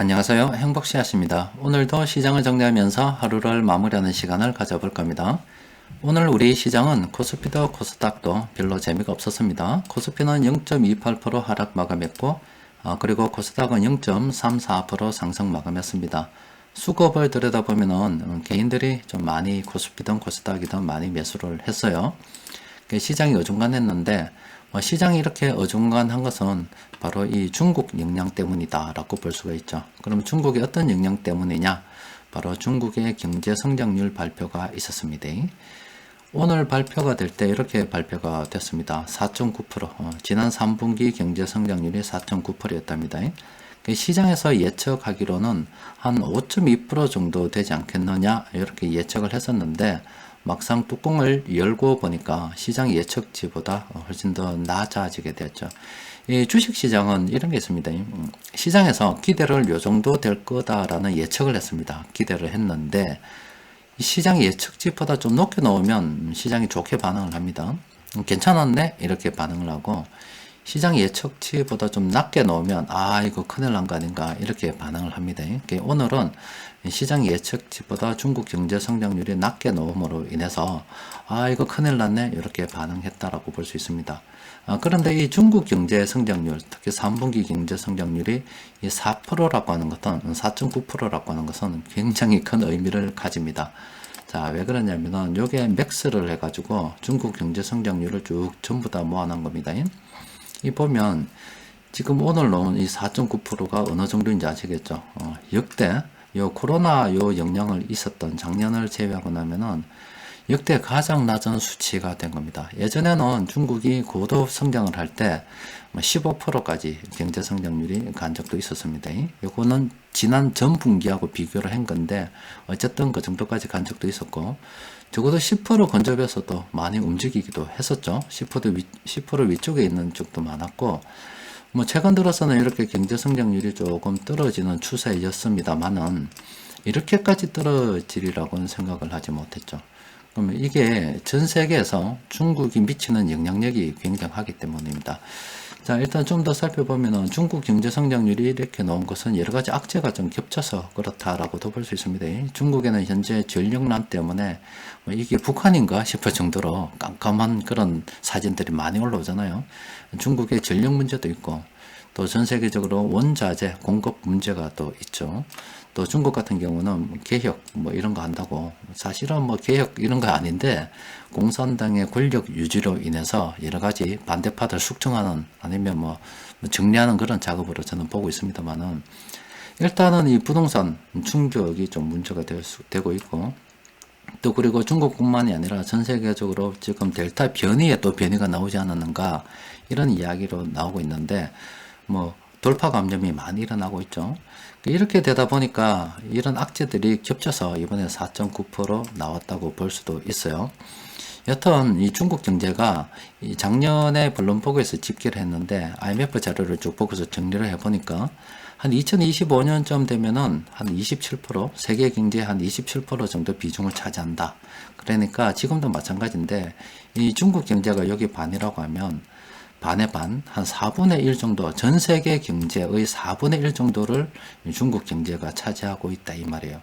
안녕하세요. 행복씨앗입니다. 오늘도 시장을 정리하면서 하루를 마무리하는 시간을 가져볼 겁니다. 오늘 우리 시장은 코스피도 코스닥도 별로 재미가 없었습니다. 코스피는 0.28% 하락 마감했고 어, 그리고 코스닥은 0.34% 상승 마감했습니다. 수급을 들여다보면은 음, 개인들이 좀 많이 코스피든 코스닥이든 많이 매수를 했어요. 그 시장이 어중간했는데 뭐 시장이 이렇게 어중간한 것은 바로 이 중국 영향 때문이다라고 볼 수가 있죠. 그럼 중국의 어떤 영향 때문이냐? 바로 중국의 경제 성장률 발표가 있었습니다. 오늘 발표가 될 때 이렇게 발표가 됐습니다. 4.9%. 어, 지난 3분기 경제 성장률이 4.9%였답니다. 그 시장에서 예측하기로는 한 5.2% 정도 되지 않겠느냐 이렇게 예측을 했었는데 막상 뚜껑을 열고 보니까 시장 예측치보다 훨씬 더 낮아지게 됐죠. 이 주식 시장은 이런 게 있습니다. 음, 시장에서 기대를 요 정도 될 거다라는 예측을 했습니다. 기대를 했는데 시장 예측치보다 좀 높게 넣으면 시장이 좋게 반응을 합니다. 음, 괜찮았네? 이렇게 반응을 하고 시장 예측치보다 좀 낮게 넣으면 아 이거 큰일 난 거 아닌가 이렇게 반응을 합니다. 오늘은 시장 예측치보다 중국 경제 성장률이 낮게 넣음으로 인해서 아 이거 큰일 났네 이렇게 반응했다라고 볼 수 있습니다. 아, 그런데 이 중국 경제 성장률 특히 3분기 경제 성장률이 이 4%라고 하는 것은 4.9%라고 하는 것은 굉장히 큰 의미를 가집니다. 자, 왜 그러냐면은 요게 맥스를 해가지고 중국 경제 성장률을 쭉 전부 다 모아놓은 겁니다. 이 보면 지금 오늘 나온 이 4.9%가 어느 정도인지 아시겠죠? 어, 역대 요 코로나 요 영향을 있었던 작년을 제외하고 나면은 역대 가장 낮은 수치가 된 겁니다. 예전에는 중국이 고도 성장을 할 때 15%까지 뭐 경제 성장률이 간 적도 있었습니다. 이거는 지난 전 분기하고 비교를 한 건데 어쨌든 그 정도까지 간 적도 있었고 적어도 10% 근접에서도 많이 움직이기도 했었죠. 10% 위, 10% 위쪽에 있는 쪽도 많았고 뭐 최근 들어서는 이렇게 경제 성장률이 조금 떨어지는 추세였습니다만은 이렇게까지 떨어지리라고는 생각을 하지 못했죠. 그러면 이게 전 세계에서 중국이 미치는 영향력이 굉장하기 때문입니다. 자, 일단 좀 더 살펴보면은 중국 경제 성장률이 이렇게 나온 것은 여러 가지 악재가 좀 겹쳐서 그렇다라고도 볼 수 있습니다. 중국에는 현재 전력난 때문에 뭐 이게 북한인가 싶을 정도로 깜깜한 그런 사진들이 많이 올라오잖아요. 중국의 전력 문제도 있고 또 전 세계적으로 원자재 공급 문제가 또 있죠. 또 중국 같은 경우는 개혁 뭐 이런 거 한다고 사실은 뭐 개혁 이런 거 아닌데 공산당의 권력 유지로 인해서 여러 가지 반대파들 숙청하는 아니면 뭐 정리하는 그런 작업으로 저는 보고 있습니다만은 일단은 이 부동산 충격이 좀 문제가 될 수, 되고 있고 또 그리고 중국뿐만이 아니라 전 세계적으로 지금 델타 변이에 또 변이가 나오지 않았는가 이런 이야기로 나오고 있는데 뭐 돌파 감염이 많이 일어나고 있죠. 이렇게 되다 보니까 이런 악재들이 겹쳐서 이번에 4.9% 나왔다고 볼 수도 있어요. 여튼 이 중국 경제가 이 작년에 블룸버그에서 집계를 했는데 IMF 자료를 쭉 보고서 정리를 해보니까 한 2025년쯤 되면은 한 27% 세계 경제의 한27% 정도 비중을 차지한다. 그러니까 지금도 마찬가지인데 이 중국 경제가 여기 반이라고 하면 반의 반, 한 4분의 1 정도, 전 세계 경제의 4분의 1 정도를 중국 경제가 차지하고 있다 이 말이에요.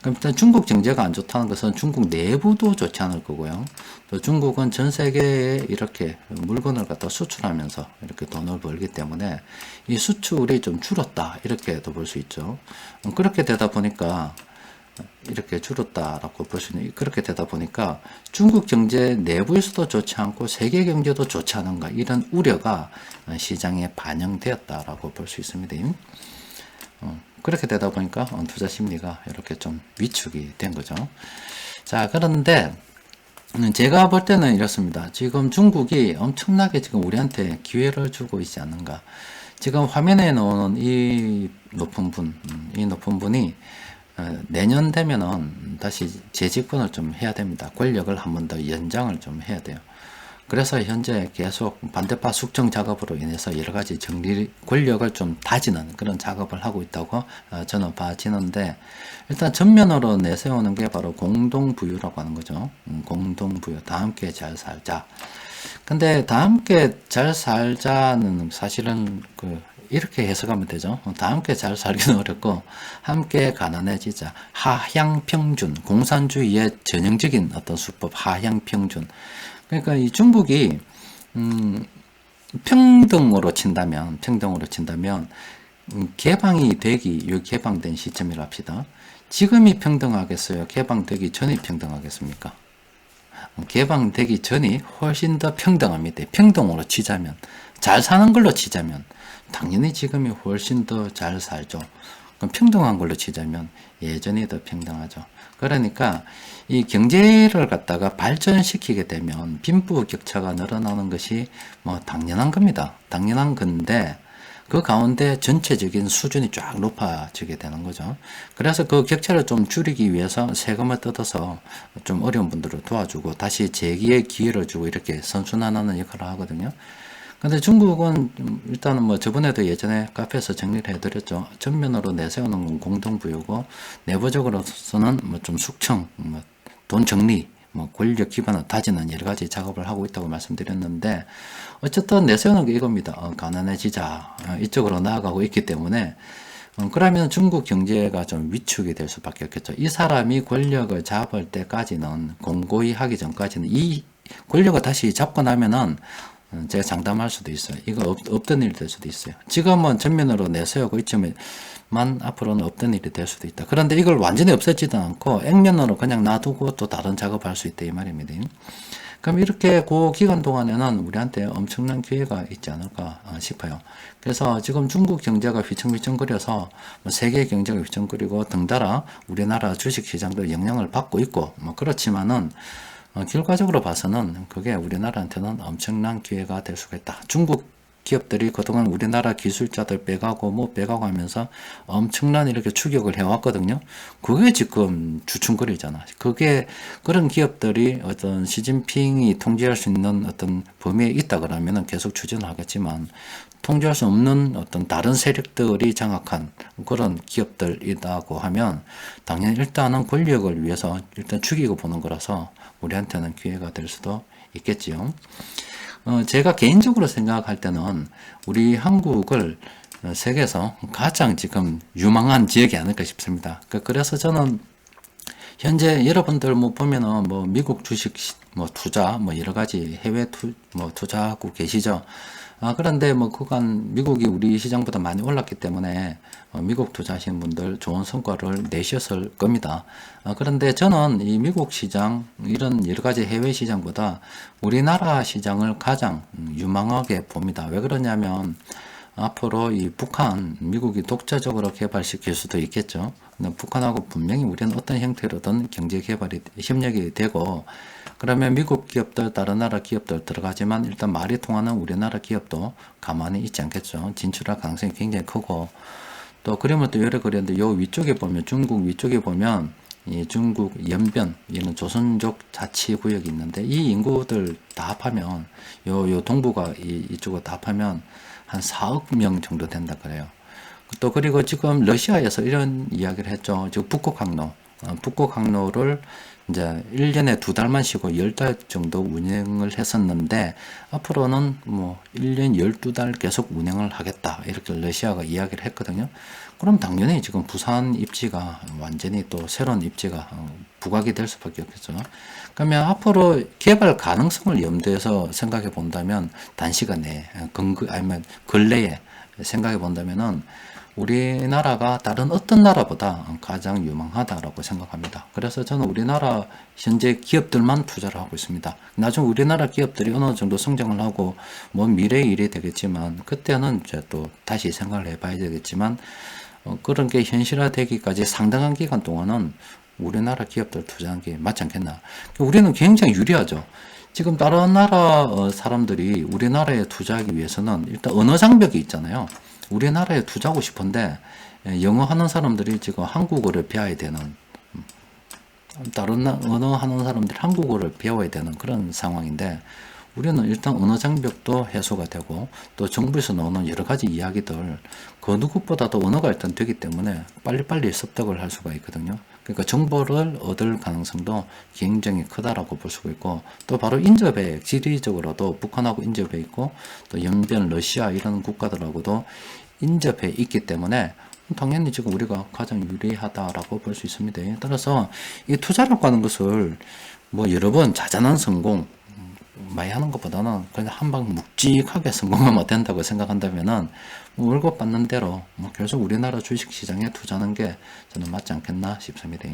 그럼 일단 중국 경제가 안 좋다는 것은 중국 내부도 좋지 않을 거고요. 또 중국은 전 세계에 이렇게 물건을 갖다 수출하면서 이렇게 돈을 벌기 때문에 이 수출이 좀 줄었다 이렇게도 볼 수 있죠. 그렇게 되다 보니까 이렇게 줄었다라고 볼 수 있는 그렇게 되다 보니까 중국 경제 내부에서도 좋지 않고 세계 경제도 좋지 않은가 이런 우려가 시장에 반영되었다라고 볼 수 있습니다. 어, 그렇게 되다 보니까 투자 심리가 이렇게 좀 위축이 된 거죠. 자 그런데 제가 볼 때는 이렇습니다. 지금 중국이 엄청나게 지금 우리한테 기회를 주고 있지 않는가. 지금 화면에 나오는 이 높은 분, 음, 이 높은 분이 어, 내년 되면은 다시 재집권을 좀 해야 됩니다. 권력을 한 번 더 연장을 좀 해야 돼요. 그래서 현재 계속 반대파 숙청 작업으로 인해서 여러 가지 정리 권력을 좀 다지는 그런 작업을 하고 있다고 어, 저는 봐지는데 일단 전면으로 내세우는 게 바로 공동부유라고 하는 거죠. 음, 공동부유 다 함께 잘 살자. 근데 다 함께 잘 살자는 사실은 그 이렇게 해석하면 되죠. 다 함께 잘 살기는 어렵고 함께 가난해지자 하향평준 공산주의의 전형적인 어떤 수법 하향평준 그러니까 이 중국이 음, 평등으로 친다면 평등으로 친다면 음, 개방이 되기 요 개방된 시점이라 합시다. 지금이 평등하겠어요? 개방되기 전이 평등하겠습니까? 음, 개방되기 전이 훨씬 더 평등합니다. 평등으로 치자면 잘 사는 걸로 치자면 당연히 지금이 훨씬 더 잘 살죠. 그럼 평등한 걸로 치자면 예전이 더 평등하죠. 그러니까 이 경제를 갖다가 발전시키게 되면 빈부 격차가 늘어나는 것이 뭐 당연한 겁니다. 당연한 건데 그 가운데 전체적인 수준이 쫙 높아지게 되는 거죠. 그래서 그 격차를 좀 줄이기 위해서 세금을 뜯어서 좀 어려운 분들을 도와주고 다시 재기의 기회를 주고 이렇게 선순환하는 역할을 하거든요. 근데 중국은 좀 일단은 뭐 저번에도 예전에 카페에서 정리를 해드렸죠. 전면으로 내세우는 건 공동부유고 내부적으로서는 뭐 좀 숙청, 뭐 돈 정리, 뭐 권력 기반을 다지는 여러 가지 작업을 하고 있다고 말씀드렸는데 어쨌든 내세우는 게 이겁니다. 어, 가난해지자 어, 이쪽으로 나아가고 있기 때문에 어, 그러면 중국 경제가 좀 위축이 될 수밖에 없겠죠. 이 사람이 권력을 잡을 때까지는 공고히 하기 전까지는 이 권력을 다시 잡고 나면은 어, 제가 장담할 수도 있어요. 이거 없, 없던 일이 될 수도 있어요. 지금은 전면으로 내세우고 있지만 앞으로는 없던 일이 될 수도 있다. 그런데 이걸 완전히 없애지도 않고 액면으로 그냥 놔두고 또 다른 작업할 수 있다 이 말입니다. 그럼 이렇게 그 기간 동안에는 우리한테 엄청난 기회가 있지 않을까 어, 싶어요. 그래서 지금 중국 경제가 휘청휘청거려서 뭐 세계 경제가 휘청거리고 등달아 우리나라 주식 시장도 영향을 받고 있고 뭐 그렇지만은 어, 결과적으로 봐서는 그게 우리나라한테는 엄청난 기회가 될 수가 있다. 중국 기업들이 그동안 우리나라 기술자들 빼가고 뭐 빼가고 하면서 엄청난 이렇게 추격을 해왔거든요. 그게 지금 주춤거리잖아. 그게 그런 기업들이 어떤 시진핑이 통제할 수 있는 어떤 범위에 있다 그러면은 계속 추진을 하겠지만 통제할 수 없는 어떤 다른 세력들이 장악한 그런 기업들이라고 하면 당연히 일단은 권력을 위해서 일단 죽이고 보는 거라서 우리한테는 기회가 될 수도 있겠지요. 어, 제가 개인적으로 생각할 때는 우리 한국을 세계에서 가장 지금 유망한 지역이 아닐까 싶습니다. 그, 그래서 저는 현재 여러분들 뭐 보면은 뭐 미국 주식 뭐 투자 뭐 여러 가지 해외 투, 뭐 투자하고 계시죠. 아, 그런데 뭐 그간 미국이 우리 시장보다 많이 올랐기 때문에 어, 미국 투자하시는 분들 좋은 성과를 내셨을 겁니다. 아, 그런데 저는 이 미국 시장 이런 여러 가지 해외 시장보다 우리나라 시장을 가장 유망하게 봅니다. 왜 그러냐면 앞으로 이 북한, 미국이 독자적으로 개발시킬 수도 있겠죠. 북한하고 분명히 우리는 어떤 형태로든 경제 개발이 협력이 되고 그러면 미국 기업들, 다른 나라 기업들 들어가지만 일단 말이 통하는 우리나라 기업도 가만히 있지 않겠죠. 진출할 가능성이 굉장히 크고 또 그러면 또 여러 그렸는데 요 위쪽에 보면 중국 위쪽에 보면 이 중국 연변 이는 조선족 자치구역이 있는데 이 인구들 다 합하면 요 요 동부가 이, 이쪽을 다 합하면 한 4억 명 정도 된다 그래요. 또 그리고 지금 러시아에서 이런 이야기를 했죠. 지금 북극 항로, 어, 북극 항로를 이제 1년에 두 달만 쉬고 10달 정도 운영을 했었는데 앞으로는 뭐 1년 12달 계속 운영을 하겠다. 이렇게 러시아가 이야기를 했거든요. 그럼 당연히 지금 부산 입지가 완전히 또 새로운 입지가 어, 부각이 될 수밖에 없겠죠. 그러면 앞으로 개발 가능성을 염두에서 생각해 본다면 단시간에 어, 근거 아니면 근래에 생각해 본다면은 우리나라가 다른 어떤 나라보다 가장 유망하다라고 생각합니다. 그래서 저는 우리나라 현재 기업들만 투자를 하고 있습니다. 나중 우리나라 기업들이 어느 정도 성장을 하고 뭐 미래의 일이 되겠지만 그때는 이제 또 다시 생각을 해봐야 되겠지만 어, 그런 게 현실화되기까지 상당한 기간 동안은 우리나라 기업들 투자한 게 맞지 않겠나. 우리는 굉장히 유리하죠. 지금 다른 나라 어, 사람들이 우리나라에 투자하기 위해서는 일단 언어 장벽이 있잖아요. 우리나라에 투자하고 싶은데 예, 영어 하는 사람들이 지금 한국어를 배워야 되는 음, 다른 언어 하는 사람들이 한국어를 배워야 되는 그런 상황인데 우리는 일단 언어 장벽도 해소가 되고 또 정부에서 나오는 여러 가지 이야기들 그 누구보다도 언어가 일단 되기 때문에 빨리빨리 습득을 할 수가 있거든요. 그러니까 정보를 얻을 가능성도 굉장히 크다라고 볼 수가 있고 또 바로 인접해 지리적으로도 북한하고 인접해 있고 또 연변 러시아 이런 국가들하고도 인접해 있기 때문에 당연히 지금 우리가 가장 유리하다라고 볼 수 있습니다. 따라서 이 투자라고 하는 것을 뭐 여러 번 자잘한 성공 음, 많이 하는 것보다는 그냥 한 방 묵직하게 성공하면 된다고 생각한다면은 뭐 월급 받는 대로 뭐 계속 우리나라 주식 시장에 투자하는 게 저는 맞지 않겠나 싶습니다.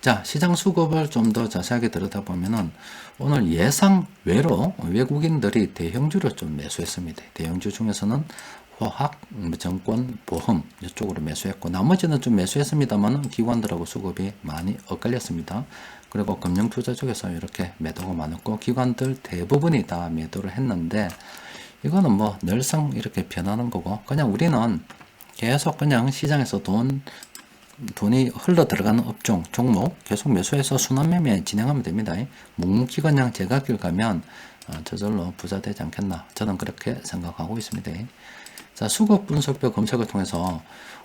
자, 시장 수급을 좀 더 자세하게 들여다보면은 오늘 예상 외로 외국인들이 대형주를 좀 매수했습니다. 대형주 중에서는 화학, 음, 정권, 보험 이쪽으로 매수했고 나머지는 좀 매수했습니다만 기관들하고 수급이 많이 엇갈렸습니다. 그리고 금융투자 쪽에서 이렇게 매도가 많았고 기관들 대부분이 다 매도를 했는데 이거는 뭐 늘상 이렇게 변하는 거고 그냥 우리는 계속 그냥 시장에서 돈 돈이 흘러 들어가는 업종, 종목 계속 매수해서 순환 매매 진행하면 됩니다. 묵묵히 그냥 제각길 가면 어, 저절로 부자 되지 않겠나. 저는 그렇게 생각하고 있습니다. 자, 수급 분석표 검색을 통해서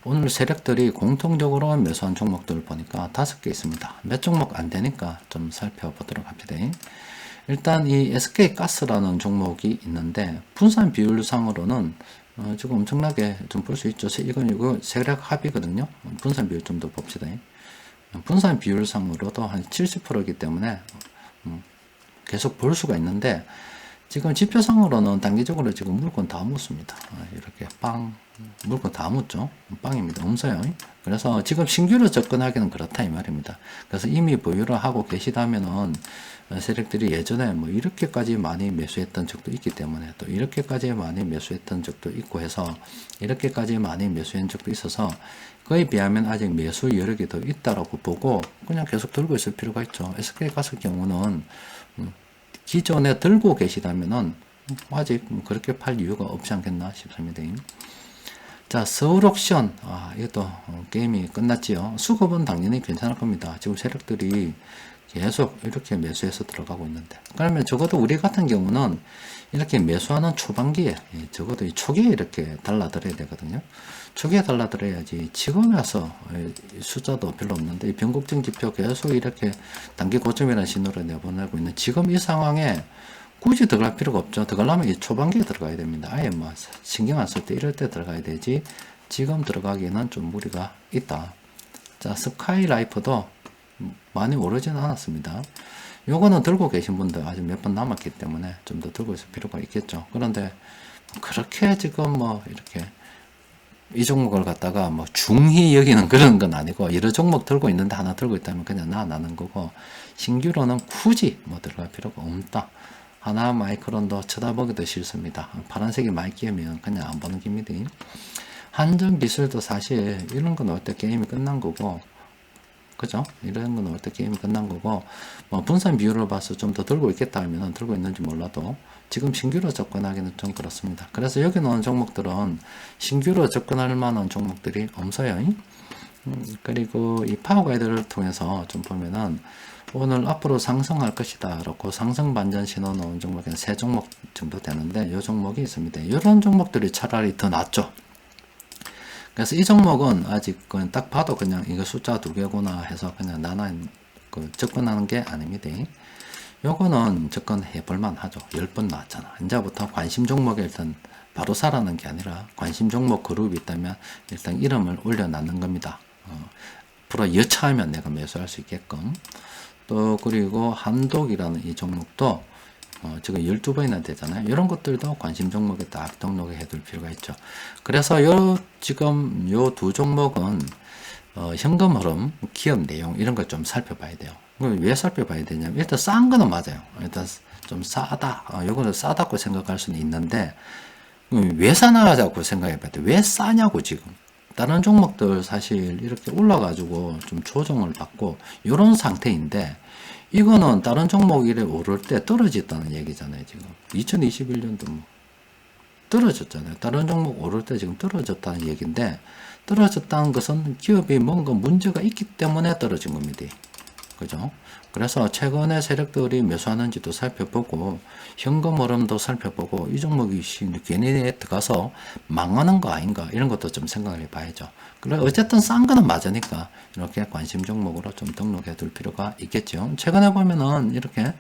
오늘 세력들이 공통적으로 매수한 종목들을 보니까 다섯 개 있습니다. 몇 종목 안 되니까 좀 살펴보도록 합니다. 일단 이 SK가스라는 종목이 있는데 분산 비율상으로는 어, 지금 엄청나게 좀 볼 수 있죠. 이건 이거 세력 합이거든요. 분산 비율 좀 더 봅시다. 분산 비율상으로도 한 70%이기 때문에 음, 계속 볼 수가 있는데 지금 지표상으로는 단기적으로 지금 물건 다 묻습니다. 아, 이렇게 빵 물건 다 묻죠. 빵입니다. 없어요. 그래서 지금 신규로 접근하기는 그렇다 이 말입니다. 그래서 이미 보유를 하고 계시다면은 세력들이 예전에 뭐 이렇게까지 많이 매수했던 적도 있기 때문에 또 이렇게까지 많이 매수했던 적도 있고 해서 이렇게까지 많이 매수한 적도 있어서 그에 비하면 아직 매수 여력이 더 있다라고 보고 그냥 계속 들고 있을 필요가 있죠. SK 가스 경우는 음, 기존에 들고 계시다면은 아직 그렇게 팔 이유가 없지 않겠나 싶습니다. 자, 서울 옥션. 아, 이것도 어, 게임이 끝났지요. 수급은 당연히 괜찮을 겁니다. 지금 세력들이 계속 이렇게 매수해서 들어가고 있는데. 그러면 적어도 우리 같은 경우는 이렇게 매수하는 초반기에, 예, 적어도 이 초기에 이렇게 달라들어야 되거든요. 초기에 달라들어야지 지금 와서 예, 숫자도 별로 없는데, 이 변곡증 지표 계속 이렇게 단기 고점이라는 신호를 내보내고 있는 지금 이 상황에 굳이 들어갈 필요가 없죠. 들어가려면 이 초반기에 들어가야 됩니다. 아예 뭐 신경 안 쓸 때 이럴 때 들어가야 되지. 지금 들어가기에는 좀 무리가 있다. 자, 스카이라이프도 많이 오르지는 않았습니다. 요거는 들고 계신 분들 아직 몇 번 남았기 때문에 좀 더 들고 있을 필요가 있겠죠. 그런데 그렇게 지금 뭐 이렇게 이 종목을 갖다가 뭐 중히 여기는 그런 건 아니고 여러 종목 들고 있는데 하나 들고 있다면 그냥 나 나는 거고 신규로는 굳이 뭐 들어갈 필요가 없다. 하나 마이크론도 쳐다보기도 싫습니다. 파란색이 끼면 그냥 안 보는 겁니다. 한전 기술도 사실 이런 거 넣을 때 게임이 끝난 거고 그죠? 이런 거 넣을 때 게임이 끝난 거고 뭐 분산 비율을 봐서 좀 더 들고 있겠다 하면 들고 있는지 몰라도 지금 신규로 접근하기는 좀 그렇습니다. 그래서 여기 넣은 종목들은 신규로 접근할 만한 종목들이 없어요. 음, 그리고 이 파워 가이드를 통해서 좀 보면은 오늘 앞으로 상승할 것이다. 라고 상승 반전 신호 넣은 종목이 세 종목 정도 되는데 이 종목이 있습니다. 이런 종목들이 차라리 더 낫죠. 그래서 이 종목은 아직 그냥 딱 봐도 그냥 이거 숫자 두 개구나 해서 그냥 나눠 그 접근하는 게 아닙니다. 요거는 접근해 볼만 하죠. 10번 나왔잖아. 이제부터 관심 종목에 일단 바로 사라는 게 아니라 관심 종목 그룹이 있다면 일단 이름을 올려놨는 겁니다. 어, 앞으로 여차하면 내가 매수할 수 있게끔. 또 그리고 한독이라는 이 종목도 어, 지금 12번이나 되잖아요. 이런 것들도 관심 종목에 딱 등록해 둘 필요가 있죠. 그래서 요 지금 요 두 종목은 어, 현금 흐름, 기업 내용 이런 걸 좀 살펴봐야 돼요. 왜 살펴봐야 되냐면 일단 싼 거는 맞아요. 일단 좀 싸다. 어, 요거는 싸다고 생각할 수는 있는데 왜 싸나자고 생각해 봐야 돼. 왜 싸냐고 지금. 다른 종목들 사실 이렇게 올라가지고 좀 조정을 받고 이런 상태인데 이거는 다른 종목 이래 오를 때 떨어졌다는 얘기잖아요 지금. 2021년도 뭐. 떨어졌잖아요. 다른 종목 오를 때 지금 떨어졌다는 얘기인데 떨어졌다는 것은 기업이 뭔가 문제가 있기 때문에 떨어진 겁니다 그죠 그래서 최근에 세력들이 매수하는지도 살펴보고 현금 흐름도 살펴보고 이 종목이 시- 괜히 들어가서 망하는 거 아닌가 이런 것도 좀 생각을 해봐야죠. 그래 어쨌든 싼 거는 맞으니까 이렇게 관심 종목으로 좀 등록해 둘 필요가 있겠죠. 최근에 보면은 이렇게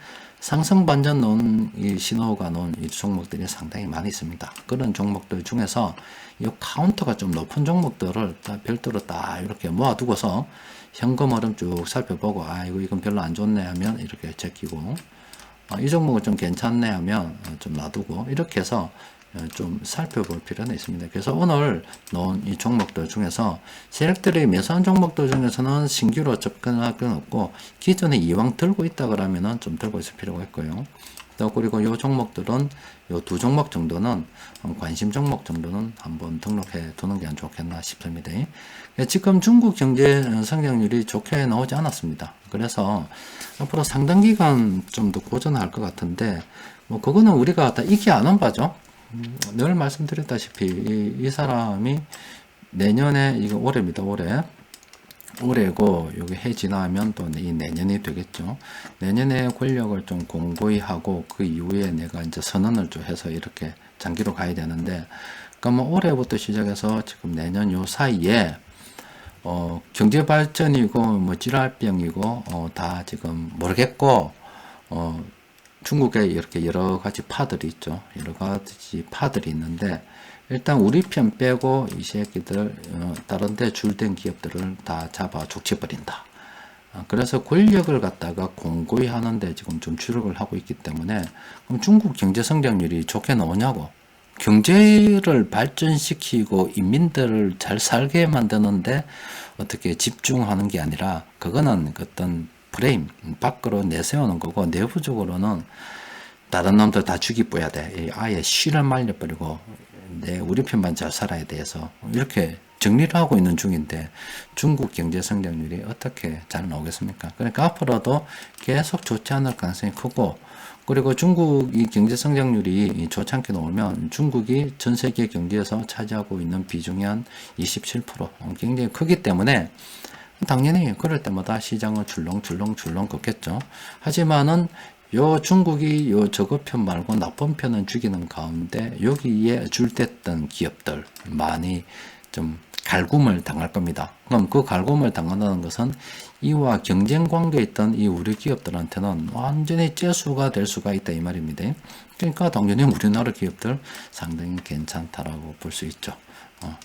상승 반전 놓은 이 신호가 놓은 이 종목들이 상당히 많이 있습니다. 그런 종목들 중에서 이 카운터가 좀 높은 종목들을 다 별도로 딱 이렇게 모아두고서 현금 흐름 쭉 살펴보고 아 이거 이건 별로 안 좋네 하면 이렇게 제끼고 아, 이 종목은 좀 괜찮네 하면 어, 좀 놔두고 이렇게 해서 어, 좀 살펴볼 필요는 있습니다. 그래서 오늘 놓은 이 종목들 중에서 세력들이 매수한 종목들 중에서는 신규로 접근할 건 없고 기존에 이왕 들고 있다 그러면은 좀 들고 있을 필요가 있고요. 또 그리고 요 종목들은 요 두 종목 정도는 어, 관심 종목 정도는 한번 등록해 두는 게 안 좋겠나 싶습니다. 예, 지금 중국 경제 성장률이 좋게 나오지 않았습니다. 그래서 앞으로 상당 기간 좀 더 고전할 것 같은데 뭐 그거는 우리가 다 익히 아는 바죠. 음, 늘 말씀드렸다시피 이, 이 사람이 내년에 이거 올해입니다. 올해 올해고 여기 해 지나면 또 이 내년이 되겠죠. 내년에 권력을 좀 공고히 하고 그 이후에 내가 이제 선언을 좀 해서 이렇게 장기로 가야 되는데 그러면 올해부터 시작해서 지금 내년 요 사이에 어, 경제 발전이고 뭐 질환병이고 어, 다 지금 모르겠고 어, 중국에 이렇게 여러 가지 파들이 있죠. 여러 가지 파들이 있는데 일단 우리 편 빼고 이 새끼들 어, 다른 데 줄된 기업들을 다 잡아 죽쳐버린다. 어, 그래서 권력을 갖다가 공고히 하는데 지금 좀 주력을 하고 있기 때문에 그럼 중국 경제 성장률이 좋게 나오냐고 경제를 발전시키고 인민들을 잘 살게 만드는데 어떻게 집중하는 게 아니라 그거는 그 어떤 프레임 밖으로 내세우는 거고 내부적으로는 다른 놈들 다 죽이 뿌야 돼. 이 아예 씨를 말려버리고 내 우리 편만 잘 살아야 돼서 이렇게 정리를 하고 있는 중인데 중국 경제 성장률이 어떻게 잘 나오겠습니까? 그러니까 앞으로도 계속 좋지 않을 가능성이 크고 그리고 중국이 경제 성장률이 좋지 않게 나오면 중국이 전 세계 경제에서 차지하고 있는 비중이 한 27% 굉장히 크기 때문에 당연히 그럴 때마다 시장은 줄렁줄렁 줄렁 걷겠죠. 하지만은 요 중국이 요 저거편 말고 나쁜 편은 죽이는 가운데 여기에 줄댔던 기업들 많이 좀 갈굼을 당할 겁니다. 그럼 그 갈굼을 당한다는 것은 이와 경쟁 관계에 있던 이 우리 기업들한테는 완전히 째수가 될 수가 있다 이 말입니다. 그러니까 당연히 우리나라 기업들 상당히 괜찮다라고 볼 수 있죠. 어.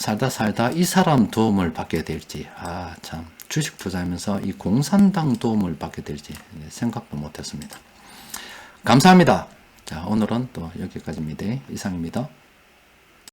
살다 살다 이 사람 도움을 받게 될지 아 참 주식 투자하면서 이 공산당 도움을 받게 될지 생각도 못했습니다. 감사합니다. 자 오늘은 또 여기까지입니다. 이상입니다.